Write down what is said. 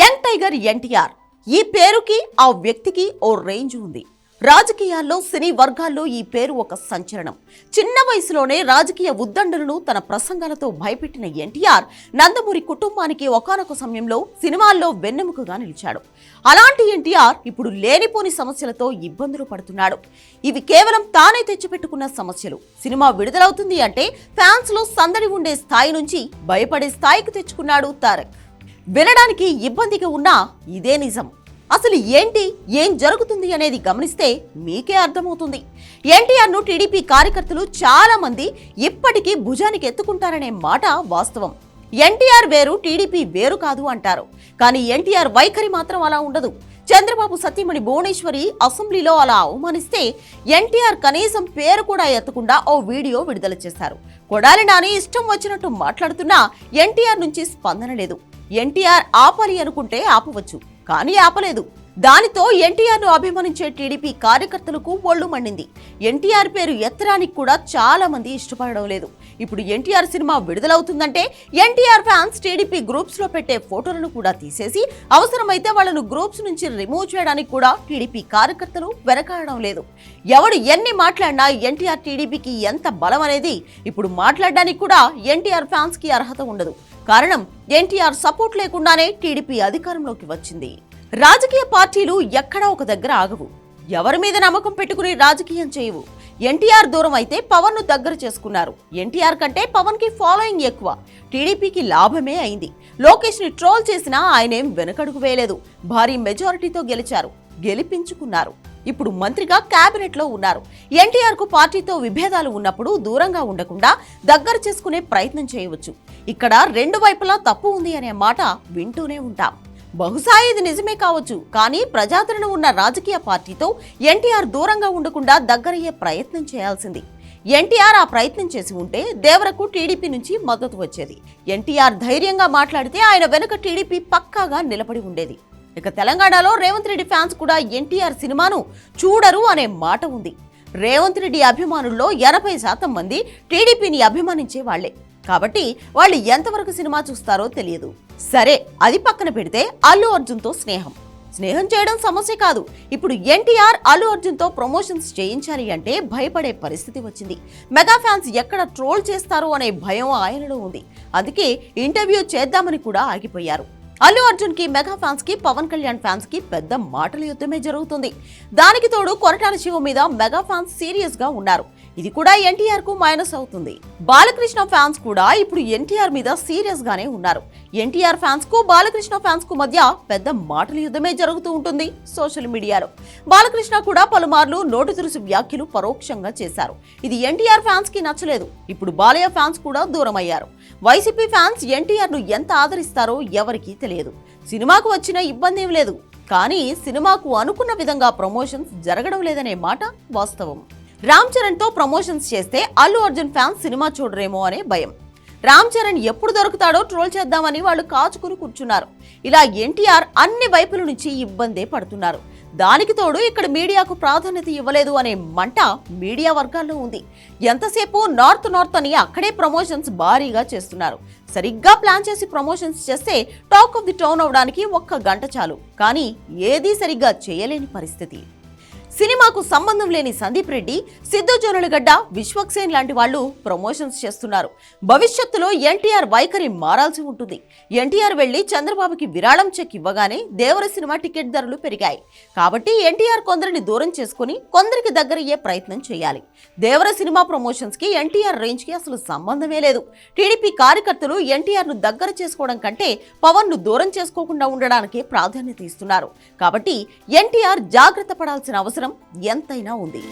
Young tiger NTR. ఈ పేరుకి ఆ వ్యక్తికి ఓ రేంజ్ ఉంది. రాజకీయాల్లో సినీ వర్గాల్లో ఈ పేరు ఒక సంచలనం. చిన్న వయసులోనే రాజకీయ ఉద్దండలను తన ప్రసంగాలతో భయపెట్టిన ఎన్టీఆర్ నందమూరి కుటుంబానికి ఒకనొక సమయంలో సినిమాల్లో వెన్నెముకగా నిలిచాడు. అలాంటి ఎన్టీఆర్ ఇప్పుడు లేనిపోని సమస్యలతో ఇబ్బందులు పడుతున్నాడు. ఇవి కేవలం తానే తెచ్చిపెట్టుకున్న సమస్యలు. సినిమా విడుదలవుతుంది అంటే ఫ్యాన్స్లో సందడి ఉండే స్థాయి నుంచి భయపడే స్థాయికి తెచ్చుకున్నాడు తారక్. వినడానికి ఇబ్బందిగా ఉన్నా ఇదే నిజం. అసలు ఏంటి ఏం జరుగుతుంది అనేది గమనిస్తే మీకే అర్థమవుతుంది. ఎన్టీఆర్ను టీడీపీ కార్యకర్తలు చాలామంది ఇప్పటికీ భుజానికి ఎత్తుకుంటారనే మాట వాస్తవం. ఎన్టీఆర్ వేరు టీడీపీ వేరు కాదు అంటారు. కానీ ఎన్టీఆర్ వైఖరి మాత్రం అలా ఉండదు. చంద్రబాబు సతీమణి భువనేశ్వరి అసెంబ్లీలో అలా అవమానిస్తే ఎన్టీఆర్ కనీసం పేరు కూడా ఎత్తకుండా ఓ వీడియో విడుదల చేశారు. కొడాలి నాని ఇష్టం వచ్చినట్టు మాట్లాడుతున్నా ఎన్టీఆర్ నుంచి స్పందన లేదు. ఎన్టీఆర్ ఆపాలి అనుకుంటే ఆపవచ్చు కానీ ఆపలేదు. దానితో ఎన్టీఆర్ను అభిమానించే టీడీపీ కార్యకర్తలకు ఒళ్ళు మండింది. ఎన్టీఆర్ పేరు ఎత్తడానికి కూడా చాలా మంది ఇష్టపడడం లేదు. ఇప్పుడు ఎన్టీఆర్ సినిమా విడుదలవుతుందంటే ఎన్టీఆర్ ఫ్యాన్స్ టీడీపీ గ్రూప్స్లో పెట్టే ఫోటోలను కూడా తీసేసి అవసరమైతే వాళ్ళను గ్రూప్స్ నుంచి రిమూవ్ చేయడానికి కూడా టీడీపీ కార్యకర్తలు వెనకాడడం లేదు. ఎవడు ఎన్ని మాట్లాడినా ఎన్టీఆర్ టీడీపీకి ఎంత బలం అనేది ఇప్పుడు మాట్లాడడానికి కూడా ఎన్టీఆర్ ఫ్యాన్స్కి అర్హత ఉండదు. కారణం ఎన్టీఆర్ సపోర్ట్ లేకుండానే టీడీపీ అధికారంలోకి వచ్చింది. రాజకీయ పార్టీలు ఎక్కడా ఒక దగ్గర ఆగవు. ఎవరి మీద నమ్మకం పెట్టుకుని రాజకీయం చేయవు. ఎన్టీఆర్ దూరం అయితే పవన్ను దగ్గర చేసుకున్నారు. ఎన్టీఆర్ కంటే పవన్కి ఫాలోయింగ్ ఎక్కువ. టీడీపీకి లాభమే అయింది. లోకేష్ని ట్రోల్ చేసినా ఆయనేం వెనకడుగు వేయలేదు. భారీ మెజారిటీతో గెలిచారు. గెలిపించుకున్నారు. ఇప్పుడు మంత్రిగా కేబినెట్లో ఉన్నారు. ఎన్టీఆర్కు పార్టీతో విభేదాలు ఉన్నప్పుడు దూరంగా ఉండకుండా దగ్గర చేసుకునే ప్రయత్నం చేయవచ్చు. ఇక్కడ రెండు వైపులా తప్పు ఉంది అనే మాట వింటూనే ఉంటాం. బహుశా ఇది నిజమే కావచ్చు కానీ ప్రజాదరణ ఉన్న రాజకీయ పార్టీతో ఎన్టీఆర్ దూరంగా ఉండకుండా దగ్గరయ్యే ప్రయత్నం చేయాల్సింది. ఎన్టీఆర్ ఆ ప్రయత్నం చేసి ఉంటే దేవరకు టీడీపీ నుంచి మద్దతు వచ్చేది. ఎన్టీఆర్ ధైర్యంగా మాట్లాడితే ఆయన వెనుక టీడీపీ పక్కాగా నిలబడి ఉండేది. ఇక తెలంగాణలో రేవంత్ రెడ్డి ఫ్యాన్స్ కూడా ఎన్టీఆర్ సినిమాను చూడరు అనే మాట ఉంది. రేవంత్ రెడ్డి అభిమానుల్లో ఎనభై శాతం మంది టీడీపీని అభిమానించే వాళ్ళే కాబట్టి వాళ్ళు ఎంతవరకు సినిమా చూస్తారో తెలియదు. సరే అది పక్కన పెడితే అల్లు అర్జున్తో స్నేహం. స్నేహం చేయడం సమస్య కాదు. ఇప్పుడు ఎన్టీఆర్ అల్లు అర్జున్తో ప్రమోషన్స్ చేయించాలి అంటే భయపడే పరిస్థితి వచ్చింది. మెగా ఫ్యాన్స్ ఎక్కడ ట్రోల్ చేస్తారో అనే భయం ఆయనలో ఉంది. అందుకే ఇంటర్వ్యూ చేద్దామని కూడా ఆగిపోయారు. అల్లు అర్జున్కి మెగా ఫ్యాన్స్కి పవన్ కళ్యాణ్ ఫ్యాన్స్కి పెద్ద మాటల యుద్ధమే జరుగుతుంది. దానికి తోడు కొరటాల శివ మీద మెగా ఫ్యాన్స్ సీరియస్గా ఉన్నారు. ఇది కూడా ఎన్టీఆర్కు మైనస్ అవుతుంది. బాలకృష్ణ ఫ్యాన్స్ కూడా ఇప్పుడు ఎన్టీఆర్ మీద సీరియస్ గానే ఉన్నారు. ఎన్టీఆర్ ఫ్యాన్స్కు బాలకృష్ణ ఫ్యాన్స్కు మధ్య పెద్ద మాటల యుద్ధమే జరుగుతూ ఉంటుంది సోషల్ మీడియాలో బాలకృష్ణ కూడా పలుమార్లు నోటు తురుసు వ్యాఖ్యలు పరోక్షంగా చేశారు. ఇది ఎన్టీఆర్ ఫ్యాన్స్కి నచ్చలేదు. ఇప్పుడు బాలయ్య ఫ్యాన్స్ కూడా దూరం అయ్యారు వైసీపీ ఫ్యాన్స్ ఎన్టీఆర్ను ఎంత ఆదరిస్తారో ఎవరికీ తెలియదు. సినిమాకు వచ్చిన ఇబ్బంది ఏం లేదు. కానీ సినిమాకు అనుకున్న విధంగా ప్రమోషన్స్ జరగడం లేదనే మాట వాస్తవం. రామ్ చరణ్తో ప్రమోషన్స్ చేస్తే అల్లు అర్జున్ ఫ్యాన్స్ సినిమా చూడరేమో అనే భయం. రామ్ చరణ్ ఎప్పుడు దొరుకుతాడో ట్రోల్ చేద్దామని వాళ్ళు కాచుకుని కూర్చున్నారు. ఇలా ఎన్టీఆర్ అన్ని వైపుల నుంచి ఇబ్బందే పడుతున్నారు. దానికి తోడు ఇక్కడ మీడియాకు ప్రాధాన్యత ఇవ్వలేదు అనే మంట మీడియా వర్గాల్లో ఉంది. ఎంతసేపు నార్త్ నార్త్ అని అక్కడే ప్రమోషన్స్ భారీగా చేస్తున్నారు. సరిగ్గా ప్లాన్ చేసి ప్రమోషన్స్ చేస్తే టాక్ ఆఫ్ ది టౌన్ అవడానికి ఒక్క గంట చాలు. కానీ ఏదీ సరిగ్గా చేయలేని పరిస్థితి. సినిమాకు సంబంధం లేని సందీప్ రెడ్డి సిద్ధు జోనులగడ్డ విశ్వక్సేన్ లాంటి వాళ్ళు ప్రమోషన్స్ చేస్తున్నారు. భవిష్యత్తులో ఎన్టీఆర్ వైఖరి మారాల్సి ఉంటుంది. ఎన్టీఆర్ వెళ్ళి చంద్రబాబుకి విరాళం చెక్ ఇవ్వగానే దేవర సినిమా టికెట్ ధరలు పెరిగాయి. కాబట్టి ఎన్టీఆర్ కొందరిని దూరం చేసుకుని కొందరికి దగ్గరయ్యే ప్రయత్నం చేయాలి. దేవర సినిమా ప్రమోషన్స్కి ఎన్టీఆర్ రేంజ్కి అసలు సంబంధమే లేదు. టీడీపీ కార్యకర్తలు ఎన్టీఆర్ను దగ్గర చేసుకోవడం కంటే పవన్ను దూరం చేసుకోకుండా ఉండడానికే ప్రాధాన్యత ఇస్తున్నారు. కాబట్టి ఎన్టీఆర్ జాగ్రత్త పడాల్సిన అవసరం అవసరం ఎంతైనా ఉంది.